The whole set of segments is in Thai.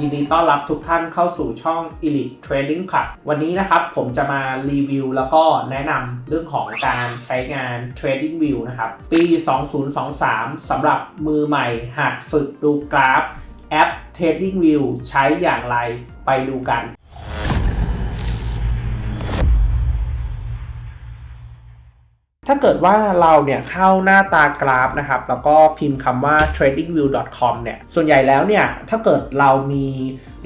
ยินดีต้อนรับทุกท่านเข้าสู่ช่อง Elite Trading Club วันนี้นะครับผมจะมารีวิวแล้วก็แนะนำเรื่องของการใช้งาน Trading View นะครับ ปี 2023 สำหรับมือใหม่หัดฝึกดูกราฟ แอป Trading View ใช้อย่างไรไปดูกัน เกิดว่าเราเนี่ยเข้าหน้าตากราฟนะครับ แล้วก็พิมพ์คำว่า tradingview.com เนี่ย ส่วนใหญ่แล้วเนี่ย ถ้าเกิดเรามี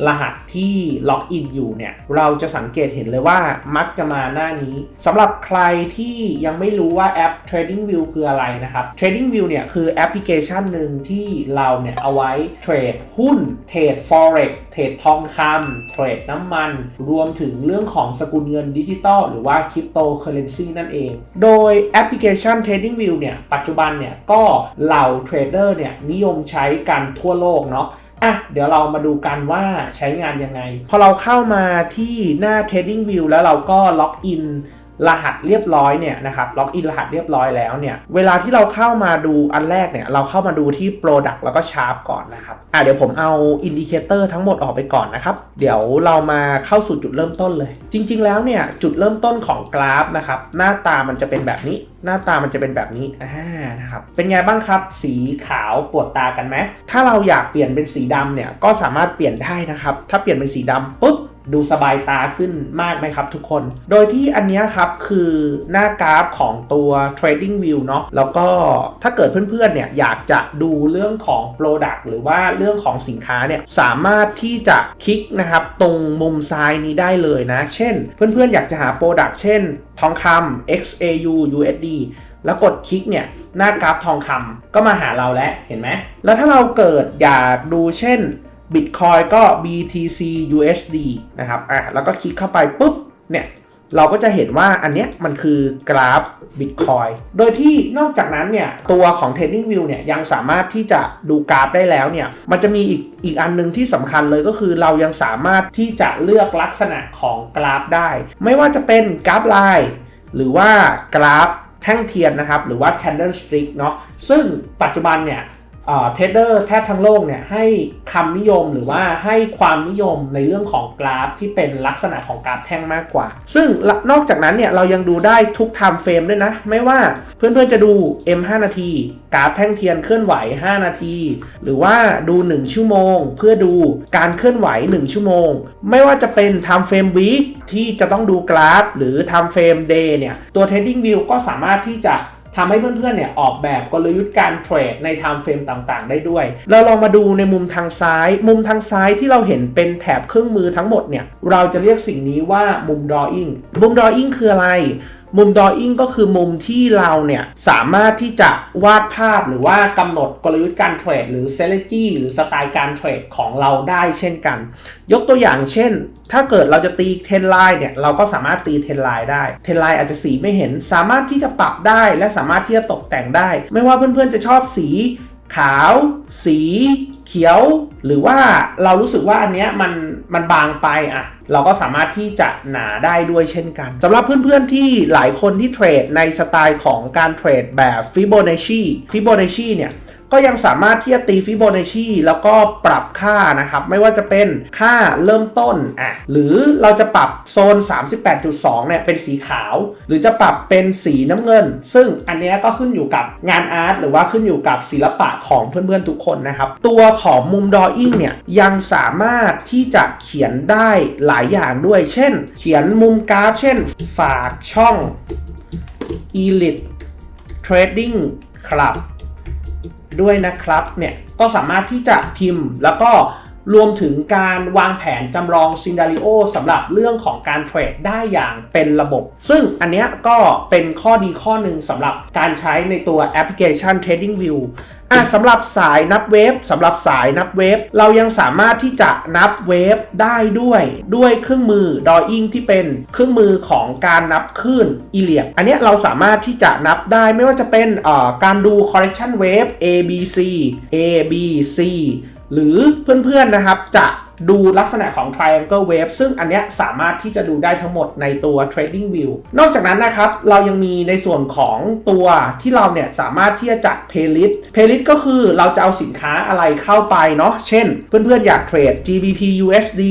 รหัสที่ล็อกอินอยู่เนี่ย เราจะสังเกตเห็นเลยว่ามักจะมาหน้านี้สำหรับใครที่ยังไม่รู้ว่าแอป TradingView คืออะไรนะครับ TradingView เนี่ยคือแอปพลิเคชันหนึ่งที่เราเนี่ยเอาไว้เทรดหุ้น เทรด forex เทรดทองคำเทรดน้ำมัน รวมถึงเรื่องของสกุลเงินดิจิตอลหรือว่าคริปโตเคอเรนซีนั่นเอง โดยแอปพลิเคชัน TradingView เนี่ยปัจจุบันเนี่ยก็เหล่าเทรดเดอร์เนี่ยนิยมใช้กันทั่วโลกเนาะ อะเดี๋ยวเรามาดูกันว่าใช้งานยังไง พอเราเข้ามาที่หน้า Trading View แล้วเราก็ล็อกอิน รหัสเรียบร้อยเนี่ยนะครับล็อกอินรหัสเรียบร้อยแล้วเนี่ยเวลาที่เราเข้ามาดูอันแรกเนี่ยเราเข้ามาดูที่ Product แล้วก็ Sharp ก่อนนะครับอะเดี๋ยวผมเอาอินดิเคเตอร์ทั้งหมดออกไปก่อนนะครับ เดี๋ยวเรามาเข้าสู่จุดเริ่มต้นเลย จริง ๆ แล้วเนี่ยจุดเริ่มต้นของกราฟนะครับหน้าตามันจะเป็นแบบนี้ หน้าตามันจะเป็นแบบนี้อ่านะครับเป็นไงบ้างครับ สีขาวปวดตากันไหมถ้าเราอยากเปลี่ยนเป็นสีดำเนี่ยก็สามารถเปลี่ยนได้นะครับถ้าเปลี่ยนเป็นสีดำปุ๊บ ดูสบายตาขึ้นมากไหมครับทุกคน โดยที่อันนี้ครับคือหน้ากราฟของตัว trading view เนาะ แล้วก็ถ้าเกิดเพื่อนๆเนี่ยอยากจะดูเรื่องของ product หรือว่าเรื่องของสินค้าเนี่ยสามารถที่จะคลิกนะครับตรงมุมซ้ายนี้ได้เลยนะ เช่น เพื่อนๆอยากจะหา product เช่น ทองคำ XAU USD แล้วกดคลิกเนี่ยหน้ากราฟทองคำก็มาหาเราแล้วเห็นไหม แล้วถ้าเราเกิดอยากดูเช่น Bitcoin ก็ BTC USD นะครับอะแล้วก็คลิกเข้าไปปุ๊บเนี่ยเราก็จะเห็นว่าอันเนี้ยมันคือกราฟ Bitcoin โดยที่นอกจากนั้นเนี่ยตัวของ Trading View เนี่ยยังสามารถที่จะดูกราฟได้แล้วเนี่ยมันจะมีอีกอีกอันหนึงที่สำคัญเลยก็คือเรายังสามารถที่จะเลือกลักษณะของกราฟได้ ไม่ว่าจะเป็นกราฟลน์หรือว่ากราฟแท่งเทียนนะครับ หรือว่า candlestick เนาะซึ่งปัจจุบันเนี่ย เทรดเดอร์แทบทั้งโลกเนี่ยให้คำนิยมหรือว่าให้ความนิยมในเรื่องของกราฟที่เป็นลักษณะของกราฟแท่งมากกว่า ซึ่งนอกจากนั้นเนี่ยเรายังดูได้ทุก time frame ด้วยนะ ไม่ว่าเพื่อนๆจะดู M 5 นาที กราฟแท่งเทียนเคลื่อนไหว 5 นาที หรือว่าดู 1 ชั่วโมง เพื่อดูการเคลื่อนไหว 1 ชั่วโมง ไม่ว่าจะเป็น time frame week ที่จะต้องดูกราฟ หรือ time frame day เนี่ยตัว trading view ก็สามารถที่จะ ทำให้เพื่อนๆเนี่ยออกแบบกลยุทธ์การเทรดในไทม์เฟรมต่างๆ ได้ด้วย เราลองมาดูในมุมทางซ้าย มุมทางซ้ายที่เราเห็นเป็นแถบเครื่องมือทั้งหมดเนี่ย เราจะเรียกสิ่งนี้ว่ามุม drawing มุม drawing คืออะไร มุม drawing ก็คือมุมที่เราเนี่ยสามารถที่จะวาดภาพหรือว่ากำหนดกลยุทธ์การเทรดหรือ strategy หรือสไตล์การเทรดของเราได้เช่นกัน ยกตัวอย่างเช่น ถ้าเกิดเราจะตีเทนไลน์เนี่ยเราก็สามารถตีเทนไลน์ได้เทนไลน์อาจจะสีไม่เห็น สามารถที่จะปรับได้และสามารถที่จะตกแต่งได้ ไม่ว่าเพื่อนๆจะชอบสีขาว สี เขียวหรือว่าเรารู้สึกว่าอันเนี้ยมันมันบางไปอะเราก็สามารถที่จะหนาได้ด้วยเช่นกันสำหรับเพื่อนๆที่หลายคนที่เทรดในสไตล์ของการเทรดแบบ Fibonacci Fibonacci เนี่ย ก็ยังสามารถที่จะตีฟิโบนัชชีแล้วก็ปรับค่านะครับไม่ว่าจะเป็นค่าเริ่มต้นอะหรือเราจะปรับโซน 38.2 เนี่ยเป็นสีขาว หรือจะปรับเป็นสีน้ำเงิน ซึ่งอันนี้ก็ขึ้นอยู่กับงานอาร์ตหรือว่าขึ้นอยู่กับศิลปะของเพื่อนๆทุกคนนะครับ ตัวของมุมดออิ่งเนี่ยยังสามารถที่จะเขียนได้หลายอย่างด้วย เช่น เขียนมุมกราฟ เช่น ฝากช่อง Elite Trading Club ด้วยนะครับเนี่ยก็สามารถที่จะพิมพ์แล้วก็ รวมถึงการวางแผนจำลองซินดาริโอสำหรับเรื่องของการเทรดได้อย่างเป็นระบบ ซึ่งอันนี้ก็เป็นข้อดีข้อหนึ่งสำหรับการใช้ในตัวแอปพลิเคชัน Trading View อะสำหรับสายนับเวฟสำหรับสายนับเวฟเรายังสามารถที่จะนับเวฟได้ด้วย ด้วยเครื่องมือ Drawing ที่เป็นเครื่องมือของการนับคลื่นอีเลียอันนี้เราสามารถที่จะนับได้ไม่ว่าจะเป็นเอ่อการดู correction wave A B C A B C หรือเพื่อนๆนะครับจะดูลักษณะของ triangle wave ซึ่งอันเนี้ยสามารถที่จะดูได้ทั้งหมดในตัว trading view นอกจากนั้นนะครับ เรายังมีในส่วนของตัวที่เราเนี่ยสามารถที่จะจัด playlist playlist ก็คือเราจะเอาสินค้าอะไรเข้าไปเนาะเช่น เพื่อนๆอยากเทรด GBP USD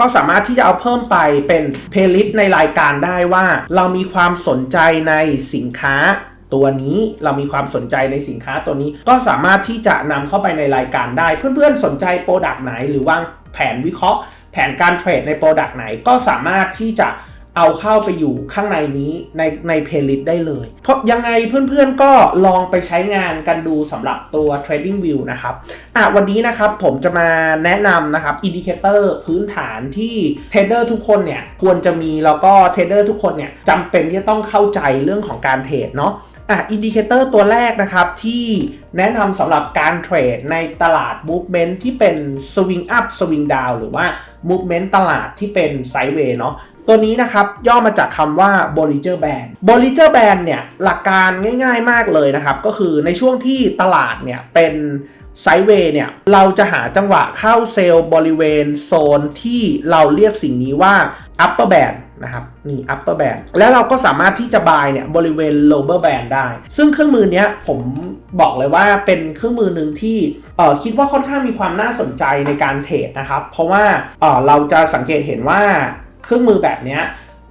ก็สามารถที่จะเอาเพิ่มไปเป็น playlist ในรายการได้ว่า เรามีความสนใจในสินค้า ตัวนี้เรามีความสนใจในสินค้าตัวนี้ ก็สามารถที่จะนำเข้าไปในรายการได้ เพื่อนๆสนใจโปรดักต์ไหน หรือวางแผนวิเคราะห์ แผนการเทรดในโปรดักต์ไหนก็สามารถที่จะเอาเข้าไปอยู่ข้างในนี้ในในเพลย์ลิสต์ได้เลย เพราะยังไงเพื่อนๆก็ลองไปใช้งานกันดูสำหรับตัว Trading View นะครับอะวันนี้นะครับผมจะมาแนะนำนะครับอินดิเคเตอร์พื้นฐานที่เทรดเดอร์ทุกคนเนี่ยควรจะมีแล้วก็เทรดเดอร์ทุกคนเนี่ยจำเป็นที่จะต้องเข้าใจเรื่องของการเทรดเนาะ อะอินดิเคเตอร์ตัวแรกนะครับที่แนะนำสำหรับการเทรดในตลาด Movement ที่เป็น Swing Up Swing Down หรือว่า Movement ตลาดที่เป็น Sideway เนาะตัวนี้นะครับย่อมาจากคำว่า Bollinger Band Bollinger Band เนี่ยหลักการง่ายๆมากเลยนะครับ ก็คือในช่วงที่ตลาดเนี่ยเป็นไซด์เวย์เนี่ยเราจะหาจังหวะเข้าเซลล์บริเวณโซนที่เราเรียกสิ่งนี้ว่า upper band นะครับนี่ upper band แล้วเราก็สามารถที่จะ buy เนี่ยบริเวณ lower band ได้ ซึ่งเครื่องมือเนี้ยผมบอกเลยว่าเป็นเครื่องมือหนึ่งที่เออคิดว่าค่อนข้างมีความน่าสนใจในการเทรดนะครับ เพราะว่าเออเราจะสังเกตเห็นว่าเครื่องมือแบบเนี้ย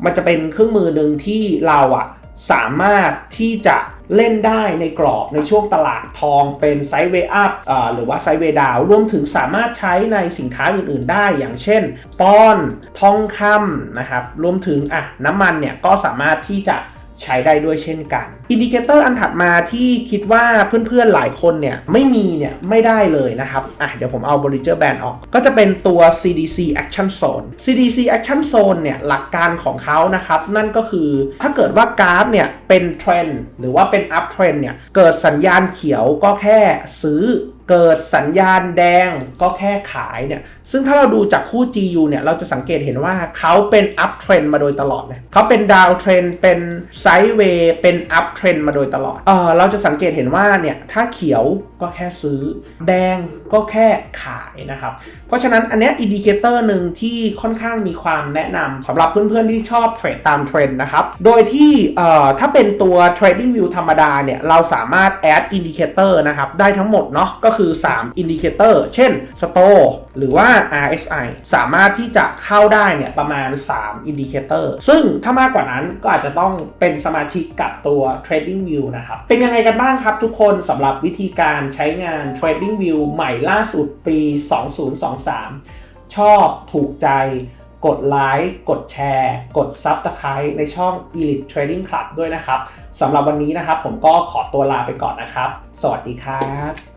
มันจะเป็นเครื่องมือหนึ่งที่เราอะสามารถที่จะ เล่นได้ในกรอบในช่วงตลาดทองเป็นไซด์เวอัพหรือว่าไซด์เวดาวรวมถึงสามารถใช้ในสินค้าอื่น ๆ ได้อย่างเช่นปอนทองคำนะครับรวมถึงอะน้ำมันเนี่ยก็สามารถที่จะ ใช้ได้ด้วยเช่นกันอินดิเคเตอร์อันถัดมาที่คิดว่าเพื่อนๆหลายคนเนี่ยไม่มีเนี่ยไม่ได้เลยนะครับอะเดี๋ยวผมเอา Bollinger Band ออก ก็จะเป็นตัว CDC Action Zone CDC Action Zone เนี่ยหลักการของเขานะครับ นั่นก็คือถ้าเกิดว่ากราฟเนี่ยเป็นเทรนหรือว่าเป็น up trend เนี่ยเกิดสัญญาณเขียวก็แค่ซื้อ เกิดสัญญาณแดงก็แค่ขายเนี่ย ซึ่งถ้าเราดูจากคู่ GU เนี่ย เราจะสังเกตเห็นว่าเขาเป็น up trend มาโดยตลอดเลยเขาเป็น down trend เป็น sideway เป็น up trend มาโดยตลอด เออเราจะสังเกตเห็นว่าเนี่ย ถ้าเขียวก็แค่ซื้อ แดงก็แค่ขายนะครับ เพราะฉะนั้นอันเนี้ยอินดิเคเตอร์หนึ่งที่ค่อนข้างมีความแนะนำสำหรับเพื่อนๆที่ชอบเทรดตามเทรนด์นะครับ โดยที่เอ่อถ้าเป็นตัว trading view ธรรมดาเนี่ย เราสามารถ add indicator นะครับ ได้ทั้งหมดเนาะก็คือ3 indicator เช่น store หรือว่า RSI สามารถที่จะเข้าได้เนี่ยประมาณ3 indicator ซึ่งถ้ามากกว่านั้นก็อาจจะต้องเป็นสมาชิกกับตัว trading view นะครับ เป็นยังไงกันบ้างครับทุกคนสำหรับวิธีการใช้งาน trading view ใหม่ล่าสุดปี 2023 ชอบถูกใจกดไลค์ กดแชร์ กด Subscribe ในช่อง Elite Trading Club ด้วยนะครับ สำหรับวันนี้นะครับผมก็ขอตัวลาไปก่อนนะครับ สวัสดีครับ